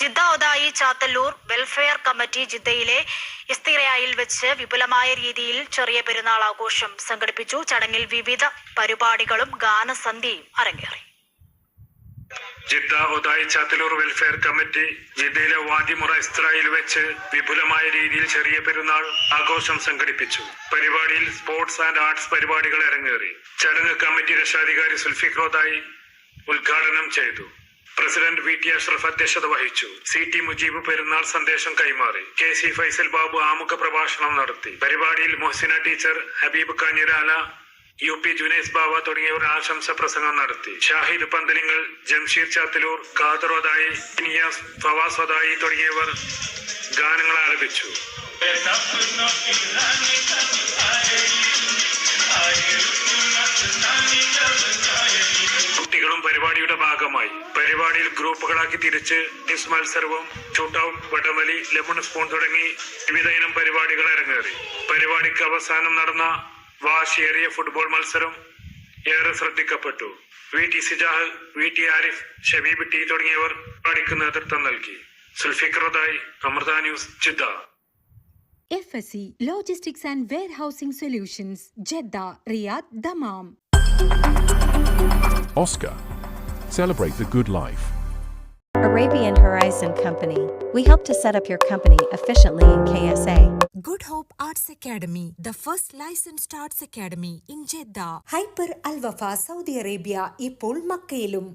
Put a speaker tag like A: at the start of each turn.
A: Jeddah Othayi Chathalloor welfare committee ജിദ്ദയിലെ ഇസ്തിറയായിൽ വെച്ച് വിപുലമായ രീതിയിൽ ചെറിയ പെരുന്നാൾ ആഘോഷം സംഘടിപ്പിച്ചു. ചടങ്ങിൽ വിവിധ പരിപാടികളും ഗാനസന്ധ്യയും അരങ്ങേറി.
B: Jeddah Othayi Chathalloor welfare committee ജിദ്ദയിലെ വാദിമുറ ഇസ്രായിൽ വെച്ച് വിപുലമായ രീതിയിൽ ചെറിയ പെരുന്നാൾ ആഘോഷം സംഘടിപ്പിച്ചു. പരിപാടിയിൽ സ്പോർട്സ് ആൻഡ് ആർട്സ് പരിപാടികൾ അരങ്ങേറി. ചടങ്ങ് കമ്മിറ്റി രക്ഷാധികാരി സുൽഫിഖ് റോദായി ഉദ്ഘാടനം ചെയ്തു. പ്രസിഡന്റ് വി ടി അഷ്റഫ് അധ്യക്ഷത വഹിച്ചു. സി ടി മുജീബ് പെരുന്നാൾ സന്ദേശം കൈമാറി. കെ സി ഫൈസൽ ബാബു ആമുഖ പ്രഭാഷണം നടത്തി. പരിപാടിയിൽ Mohasina teacher Habeeb Kanhirala U P Junais Baba തുടങ്ങിയവർ ആശംസ പ്രസംഗം നടത്തി. ഷാഹിദ് പന്തലിങ്ങൾ ജംഷീർ ചാത്തലൂർ ഖാദറോദായി നിയാസ് ഫവാസ് വദായി തുടങ്ങിയവർ ഗാനങ്ങൾ ആലപിച്ചു. പരിപാടിയുടെ ഭാഗമായി പരിപാടിയിൽ ഗ്രൂപ്പുകളാക്കി തിരിച്ച് ഡിസ് മത്സരവും ഷൂട്ടൌട്ട് വടംവലി ലെമൺ സ്പൂൺ തുടങ്ങി വിവിധ ഇനം പരിപാടികൾ അരങ്ങേറി. പരിപാടിക്ക് അവസാനം നടന്ന വാശിയേറിയ ഫുട്ബോൾ മത്സരം ഏറെ ശ്രദ്ധിക്കപ്പെട്ടു. V T Sijah V T Arif Shabeeb T തുടങ്ങിയവർ പരിപാടിക്ക് നേതൃത്വം നൽകി. സുൽഫിഖറുദായി Amrita news Jeddah
C: F Jeddah logistics and warehousing solutions Jeddah, Riyadh Dammam.
D: Oscar. Celebrate the good life.
E: Arabian Horizon Company. We help to set up your company efficiently in KSA.
F: Good Hope Arts Academy, the first licensed arts academy in Jeddah.
G: Hyper Alwafa Saudi Arabia ഇപ്പോൾ മക്കയിലും